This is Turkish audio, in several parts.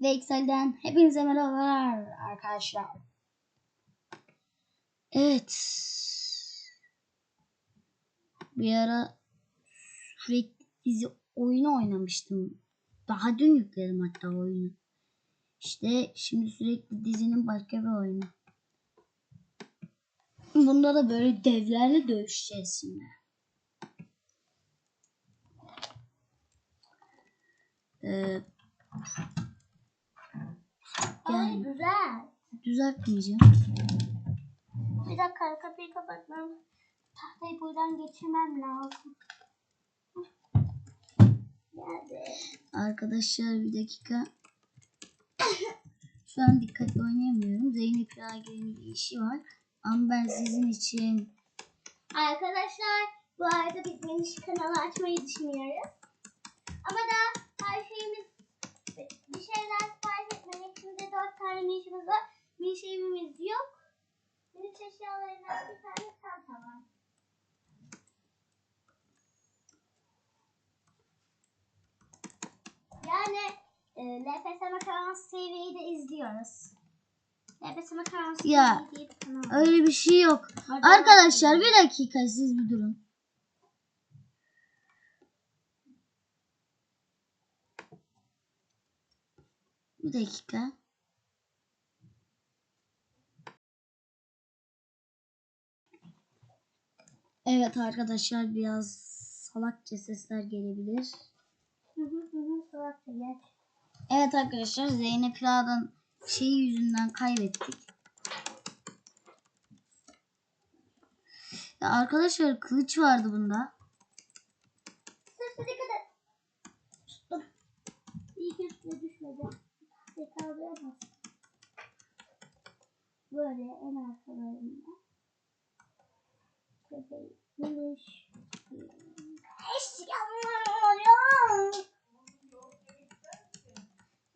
ve Excel'den hepinize merhabalar arkadaşlar. Evet. Bir ara sürekli dizi oyunu oynamıştım. Daha dün yükledim hatta oyunu. İşte şimdi sürekli dizinin başka bir oyunu. Bunda da böyle devlerle dövüşeceğiz şimdi. Ee, Ay Yani. güzel. düzeltmeyeceğim. Bir dakika kapıyı kapatmam. Tahtayı buradan geçirmem lazım. Geldi. Arkadaşlar bir dakika. Şu an dikkatli oynayamıyorum. Zeynep Ragi'nin bir işi var. Ama ben sizin için Arkadaşlar bu arada biz geniş kanalı açmayı düşünüyoruz. Ama da her şeyimiz bir şeyler tane işimiz var. Bir şeyimiz yok. Bir eşyalarından bir tane çanta var. Yani e, LPS Makarons TV'yi de izliyoruz. LPS Makarons Ya, TV diye bir kanal var. öyle bir şey yok. Hadi Arkadaşlar bir dakika siz bir durun. Bir dakika. Evet arkadaşlar biraz salakça sesler gelebilir. Evet arkadaşlar Zeynep Ra'dan şeyi yüzünden kaybettik. Ya arkadaşlar kılıç vardı bunda. Böyle en arkalarında.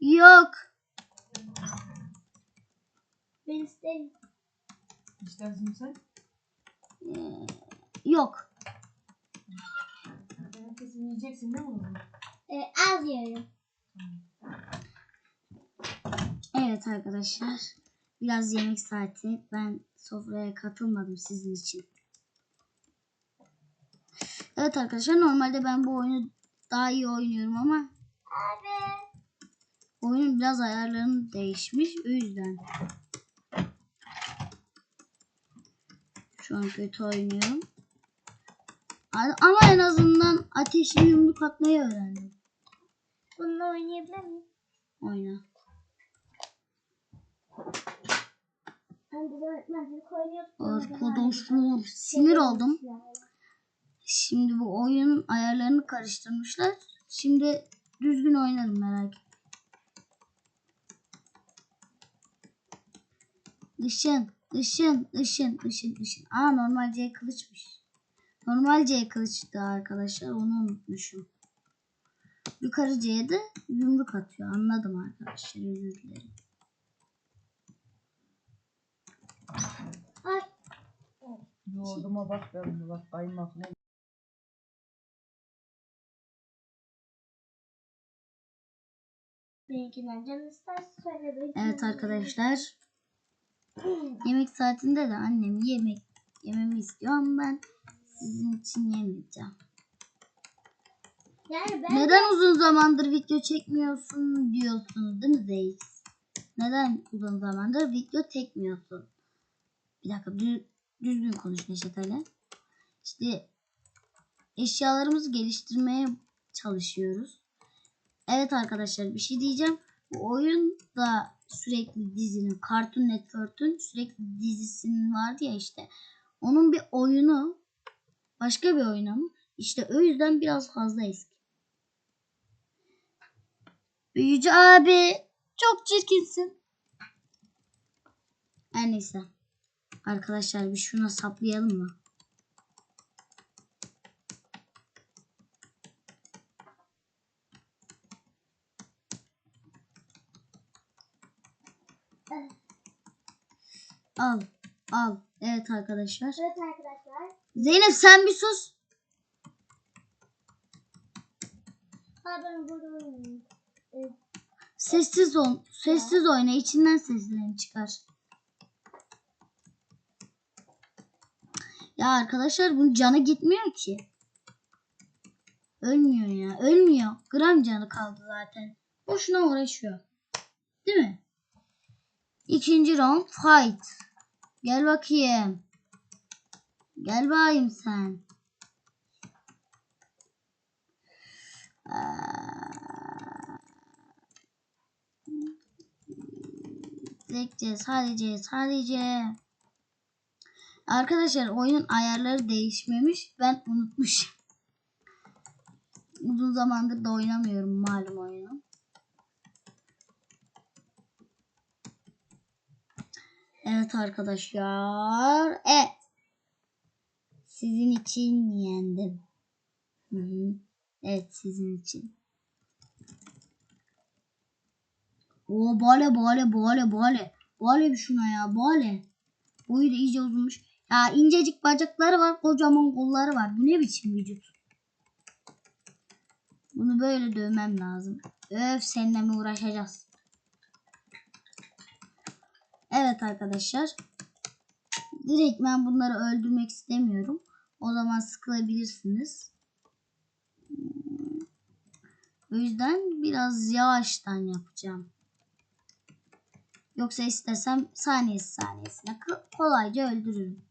Yok. Ben isterim. İstersin sen. Ee, yok. Herkesin yiyeceksin değil mi? Ee, az yiyorum. Evet arkadaşlar. Biraz yemek saati. Ben sofraya katılmadım sizin için. Evet arkadaşlar normalde ben bu oyunu daha iyi oynuyorum ama Abi. oyunun biraz ayarlarını değişmiş. O yüzden. Şu an kötü oynuyorum. Ama en azından ateşli yumruk atmayı öğrendim. Bununla oynayabilir miyim? Oyna. Ben de öğretmencilik oynuyordum. Arkadaşlar sinir oldum. Şimdi bu oyun ayarlarını karıştırmışlar. Şimdi düzgün oynarım merak etme. Işın, ışın, ışın, ışın, ışın. Aa normal C kılıçmış. Normal C kılıçtı arkadaşlar. Onu unutmuşum. Yukarı C'de yumruk atıyor. Anladım arkadaşlar. Özür dilerim. Ay. Yoğurduma bak ben de bak kaymak ne? Benimkinden canın isterse söyle. benimkinden Evet arkadaşlar. Yemek saatinde de annem yemek yememi istiyor ama ben sizin için yemeyeceğim. Yani ben Neden uzun zamandır video çekmiyorsun diyorsunuz değil mi Zeyiz? Neden uzun zamandır video çekmiyorsun? Bir dakika dü- düzgün konuş Neşet Ali. İşte eşyalarımızı geliştirmeye çalışıyoruz. Evet arkadaşlar bir şey diyeceğim. Bu oyun da sürekli dizinin Cartoon Network'ün sürekli dizisinin vardı ya işte. Onun bir oyunu başka bir oyunu mu? İşte o yüzden biraz fazla eski. Büyücü abi çok çirkinsin. Her neyse. Arkadaşlar bir şuna saplayalım mı? Al. Al. Evet arkadaşlar. Evet arkadaşlar. Zeynep sen bir sus. Ben. Evet. Sessiz ol. Sessiz oyna. içinden seslerini çıkar. Ya arkadaşlar bunun canı gitmiyor ki. Ölmüyor ya. Ölmüyor. Gram canı kaldı zaten. Boşuna uğraşıyor. Değil mi? İkinci round fight. Gel bakayım. Gel bakayım sen. Sadece, sadece, sadece. Arkadaşlar oyunun ayarları değişmemiş. Ben unutmuşum. Uzun zamandır da oynamıyorum malum oyunu. Evet arkadaşlar. Evet. Sizin için yendim. Hı hı. Evet sizin için. O bale bale bale bale. Bale bir şuna ya bale. Boyu da iyice uzunmuş. Ya incecik bacakları var kocaman kolları var. Bu ne biçim vücut? Bunu böyle dövmem lazım. Öf seninle mi uğraşacağız? Evet arkadaşlar. Direkt ben bunları öldürmek istemiyorum. O zaman sıkılabilirsiniz. Hmm. O yüzden biraz yavaştan yapacağım. Yoksa istesem saniyesi saniyesine ko- kolayca öldürürüm.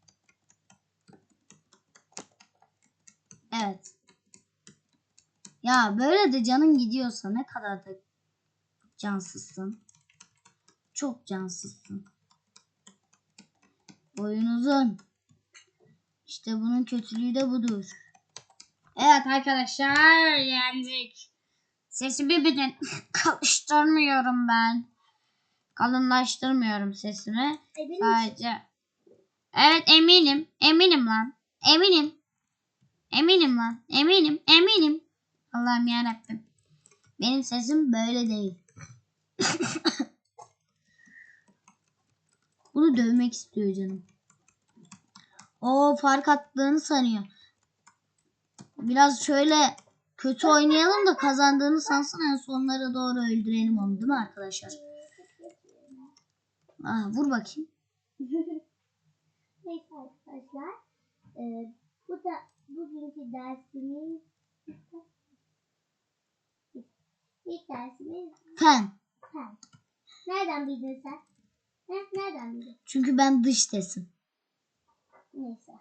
Evet. Ya böyle de canın gidiyorsa ne kadar da cansızsın. Çok cansızsın. Boyun uzun. İşte bunun kötülüğü de budur. Evet arkadaşlar yendik. Sesimi bir kalıştırmıyorum ben. Kalınlaştırmıyorum sesimi. Emin Sadece. Evet eminim. Eminim lan. Eminim. Eminim lan. Eminim. Eminim. Allah'ım yarabbim. Benim sesim böyle değil. Bunu dövmek istiyor canım. O fark attığını sanıyor. Biraz şöyle kötü oynayalım da kazandığını sansın en sonlara doğru öldürelim onu değil mi arkadaşlar? Ah, vur bakayım. Neyse arkadaşlar. Ee, bu da bugünkü dersimiz ilk dersimiz Fen. fen. Nereden bildin sen? Heh, nereden bildin? Çünkü ben dış sesim. Neyse.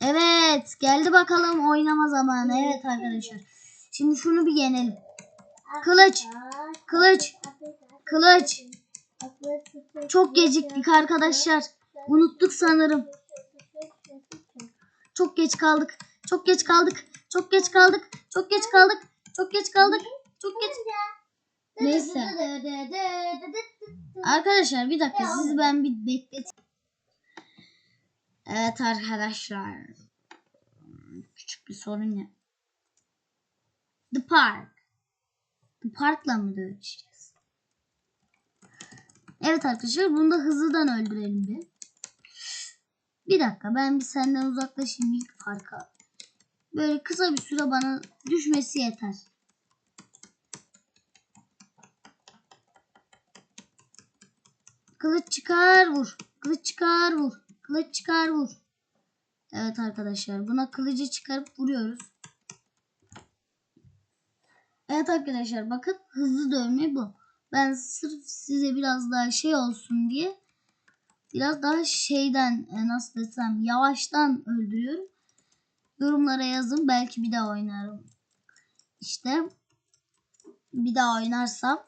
Evet geldi bakalım oynama zamanı. Evet arkadaşlar. Şimdi şunu bir yenelim. Kılıç. Kılıç. Kılıç. Çok geciktik arkadaşlar. Unuttuk sanırım. Çok geç kaldık. Çok geç kaldık. Çok geç kaldık. Çok geç kaldık. Çok geç kaldık. Çok geç. Neyse. Arkadaşlar bir dakika sizi ben bir bekleteyim. Evet arkadaşlar. Küçük bir sorun ya. The Park. The Park'la mı dövüşeceğiz? Evet arkadaşlar bunu da hızlıdan öldürelim bir. Bir dakika ben bir senden uzaklaşayım ilk parka. Böyle kısa bir süre bana düşmesi yeter. Kılıç çıkar vur. Kılıç çıkar vur. Kılıç çıkar vur. Evet arkadaşlar buna kılıcı çıkarıp vuruyoruz. Evet arkadaşlar bakın hızlı dövme bu. Ben sırf size biraz daha şey olsun diye biraz daha şeyden e, nasıl desem yavaştan öldürüyorum. Yorumlara yazın belki bir daha oynarım. İşte bir daha oynarsam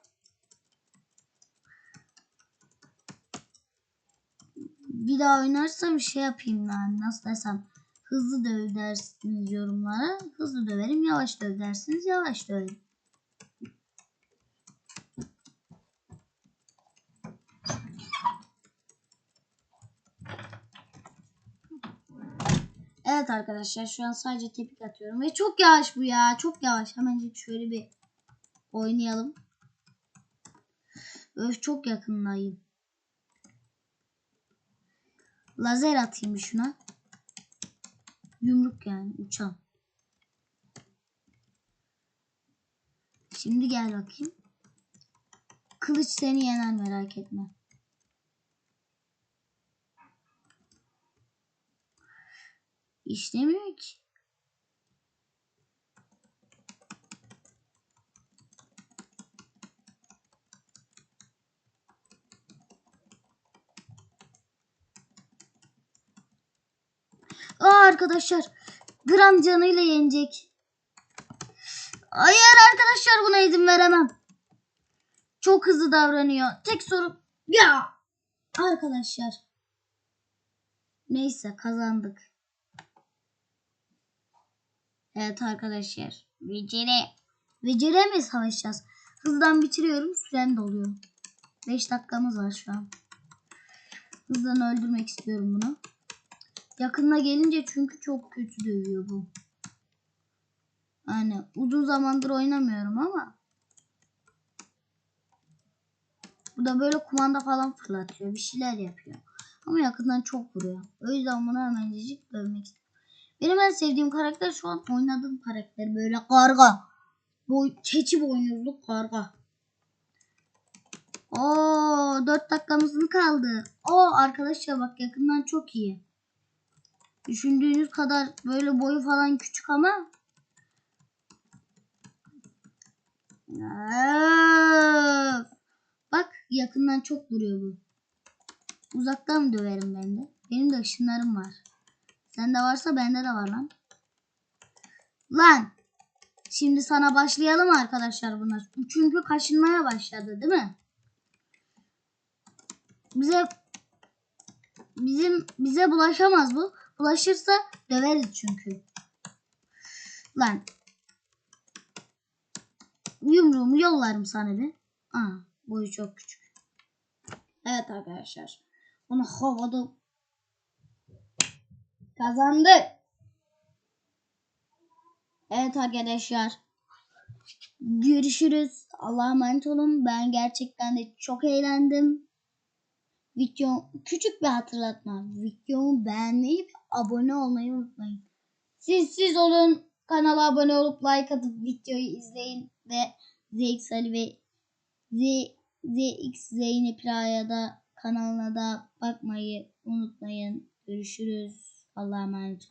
bir daha oynarsam şey yapayım ben nasıl desem hızlı döv dersiniz yorumlara hızlı döverim yavaş döv dersiniz yavaş döverim. Evet arkadaşlar şu an sadece tepik atıyorum ve çok yavaş bu ya çok yavaş hemencik şöyle bir oynayalım. Öf çok yakındayım. Lazer atayım şuna. Yumruk yani uçan. Şimdi gel bakayım. kılıç seni yener merak etme. İşlemiyor ki. Aa arkadaşlar gram canıyla yenecek. Hayır arkadaşlar buna izin veremem. Çok hızlı davranıyor. Tek sorun ya arkadaşlar. Neyse kazandık. Evet arkadaşlar. Beceri. Becere mi savaşacağız? Hızdan bitiriyorum. Sürem doluyor. 5 dakikamız var şu an. Hızdan öldürmek istiyorum bunu. Yakınına gelince çünkü çok kötü dövüyor bu. Yani uzun zamandır oynamıyorum ama. Bu da böyle kumanda falan fırlatıyor. Bir şeyler yapıyor. Ama yakından çok vuruyor. O yüzden bunu hemencik dövmek istiyorum. Benim en sevdiğim karakter şu an oynadığım karakter. Böyle karga. Boy, keçi boynuzlu karga. Oo 4 dakikamız mı kaldı? Oo arkadaşlar bak yakından çok iyi. Düşündüğünüz kadar böyle boyu falan küçük ama Öf. Bak yakından çok vuruyor bu. Uzaktan döverim ben de. Benim de ışınlarım var. Sende varsa bende de var lan. Lan. Şimdi sana başlayalım arkadaşlar bunlar. Bu Çünkü kaşınmaya başladı değil mi? Bize bizim bize bulaşamaz bu. Bulaşırsa döveriz çünkü. Lan. Yumruğumu yollarım sana bir. Aa, boyu çok küçük. Evet arkadaşlar. Onu havada kazandık. Evet arkadaşlar. Görüşürüz. Allah'a emanet olun. Ben gerçekten de çok eğlendim. Video küçük bir hatırlatma. Videomu beğenmeyi ve abone olmayı unutmayın. Siz siz olun. Kanala abone olup like atıp videoyu izleyin ve ZX Ali ve Z, ZX Zeynep Ra'ya da kanalına da bakmayı unutmayın. Görüşürüz. Allah'a emanet olun.